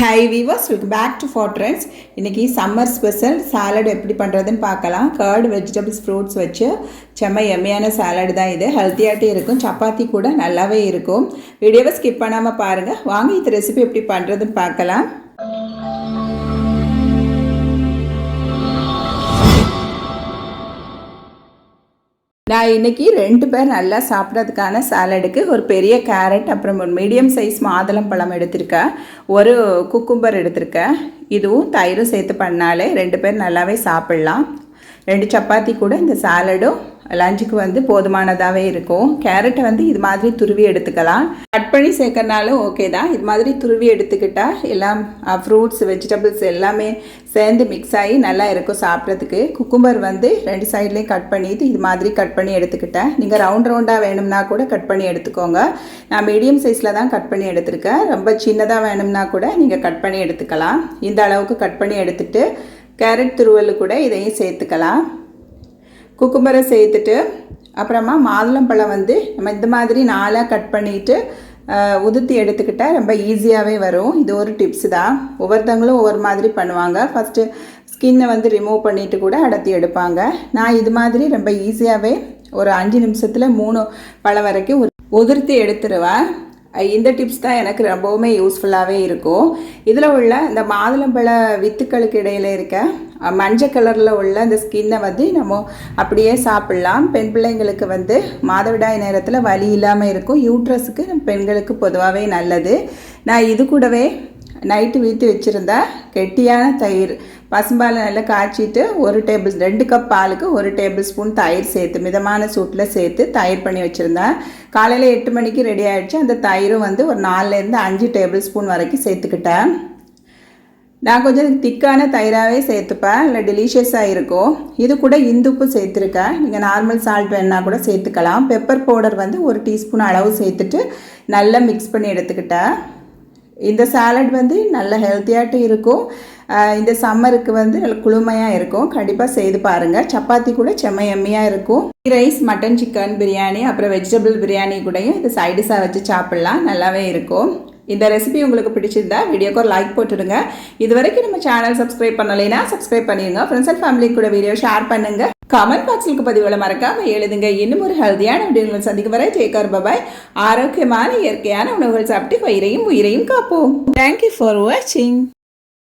Hi viewers welcome back to for இன்றைக்கி summer special salad எப்படி பண்ணுறதுன்னு பார்க்கலாம். கர்டு வெஜிடபிள்ஸ் ஃப்ரூட்ஸ் வச்சு செம்ம எம்மையான சாலட் தான் இது. ஹெல்த்தியாகிட்டே இருக்கும். சப்பாத்தி கூட நல்லாவே இருக்கும். வீடியோவை ஸ்கிப் பண்ணாமல் பாருங்கள் வாங்க இந்த ரெசிபி எப்படி பண்ணுறதுன்னு பார்க்கலாம். நான் இன்னைக்கு ரெண்டு பேர் நல்லா சாப்பிட்றதுக்கான சாலடுக்கு ஒரு பெரிய கேரட் அப்புறம் ஒரு மீடியம் சைஸ் மாதுளம் பழம் எடுத்திருக்கேன். ஒரு குக்கும்பர் எடுத்திருக்கேன். இதுவும் தயிரும் சேர்த்து பண்ணாலே ரெண்டு பேர் நல்லாவே சாப்பிட்லாம். ரெண்டு சப்பாத்தி கூட இந்த சாலடும் லஞ்சுக்கு வந்து போதுமானதாகவே இருக்கும். கேரட்டை வந்து இது மாதிரி துருவி எடுத்துக்கலாம். கட் பண்ணி சேர்க்கறனாலும் ஓகே தான். இது மாதிரி துருவி எடுத்துக்கிட்டால் எல்லாம் ஃப்ரூட்ஸ் வெஜிடபிள்ஸ் எல்லாமே சேர்ந்து மிக்ஸ் ஆகி நல்லா இருக்கும் சாப்பிட்றதுக்கு. குக்கும்பர் வந்து ரெண்டு சைட்லேயும் கட் பண்ணிட்டு இது மாதிரி கட் பண்ணி எடுத்துக்கிட்டேன். நீங்கள் ரவுண்ட் ரவுண்டாக வேணும்னா கூட கட் பண்ணி எடுத்துக்கோங்க. நான் மீடியம் சைஸில் தான் கட் பண்ணி எடுத்திருக்கேன். ரொம்ப சின்னதாக வேணும்னா கூட நீங்கள் கட் பண்ணி எடுத்துக்கலாம். இந்த அளவுக்கு கட் பண்ணி எடுத்துகிட்டு கேரட் துருவல் கூட இதையும் சேர்த்துக்கலாம். குக்கும்பரை சேர்த்துட்டு அப்புறமா மாதுளம்பழம் வந்து நம்ம இந்த மாதிரி நாளாக கட் பண்ணிவிட்டு உதுத்தி எடுத்துக்கிட்டால் ரொம்ப ஈஸியாகவே வரும். இது ஒரு டிப்ஸ் தான் ஒவ்வொருத்தவங்களும் ஒவ்வொரு மாதிரி பண்ணுவாங்க. ஃபஸ்ட்டு ஸ்கின்னை வந்து ரிமூவ் பண்ணிவிட்டு கூட அடர்த்தி எடுப்பாங்க. நான் இது மாதிரி ரொம்ப ஈஸியாகவே ஒரு அஞ்சு நிமிஷத்தில் மூணு பழம் வரைக்கும் உதிர்த்தி எடுத்துருவேன். இந்த டிப்ஸ் தான் எனக்கு ரொம்பவுமே யூஸ்ஃபுல்லாகவே இருக்கும். இதில் உள்ள இந்த மாதுளம்பழ வித்துக்களுக்கு இடையில் இருக்க மஞ்சள் கலரில் உள்ள இந்த ஸ்கின்னை வந்து நம்ம அப்படியே சாப்பிட்லாம். பெண் பிள்ளைங்களுக்கு வந்து மாதவிடாய் நேரத்தில் வலி இல்லாமல் இருக்கும். யூட்ரஸுக்கு பெண்களுக்கு பொதுவாகவே நல்லது. நான் இது கூடவே நைட்டு வீட்டு வச்சுருந்தா கெட்டியான தயிர் பசும்பாலை நல்லா காய்ச்சிட்டு ஒரு டேபிள் ரெண்டு கப் பாலுக்கு ஒரு டேபிள் ஸ்பூன் தயிர் சேர்த்து மிதமான சூட்டில் சேர்த்து தயிர் பண்ணி வச்சுருந்தேன். காலையில் எட்டு மணிக்கு ரெடி ஆகிடுச்சு அந்த தயிரும் வந்து ஒரு நாலுலேருந்து அஞ்சு டேபிள் ஸ்பூன் வரைக்கும் சேர்த்துக்கிட்டேன். நான் கொஞ்சம் திக்கான தயிராகவே சேர்த்துப்பேன். இல்லை டெலிஷியஸாக இருக்கும். இது கூட இந்துப்பு சேர்த்துருக்கேன். நீங்கள் நார்மல் சால்ட் வேணால் கூட சேர்த்துக்கலாம். பெப்பர் பவுடர் வந்து ஒரு டீஸ்பூன் அளவு சேர்த்துட்டு நல்லா மிக்ஸ் பண்ணி எடுத்துக்கிட்டேன். இந்த சாலட் வந்து நல்ல ஹெல்த்தியாகட்டும் இருக்கும். இந்த சம்மருக்கு வந்து குளுமையாக இருக்கும். கண்டிப்பாக செய்து பாருங்கள் சப்பாத்தி கூட செம்ம எம்மையாக இருக்கும். ரைஸ் மட்டன் சிக்கன் பிரியாணி அப்புறம் வெஜிடபிள் பிரியாணி கூடயும் இது சைடிஷாக வச்சு சாப்பிட்லாம். நல்லாவே இருக்கும். இந்த ரெசிபி உங்களுக்கு பிடிச்சிருந்தா வீடியோக்கு ஒரு லைக் போட்டுடுங்க. இது வரைக்கும் நம்ம சேனல் சப்ஸ்கிரைப் பண்ணலைன்னா சப்ஸ்கிரைப் பண்ணிடுங்க. ஃப்ரெண்ட்ஸ் அண்ட் ஃபேமிலி கூட வீடியோ ஷேர் பண்ணுங்க. கமெண்ட் பாக்ஸுக்கு பதிவுகளை மறக்காம எழுதுங்க. இன்னும் ஒரு ஹெல்த்தியான வீடியோங்களை சந்திக்க வரை ஜெய்கார் பபாய் ஆரோக்கியமான இயற்கையான உணவுகள் சாப்பிட்டு வயிறையும் உயிரையும் காப்போம். தேங்க்யூ ஃபார் வாட்சிங்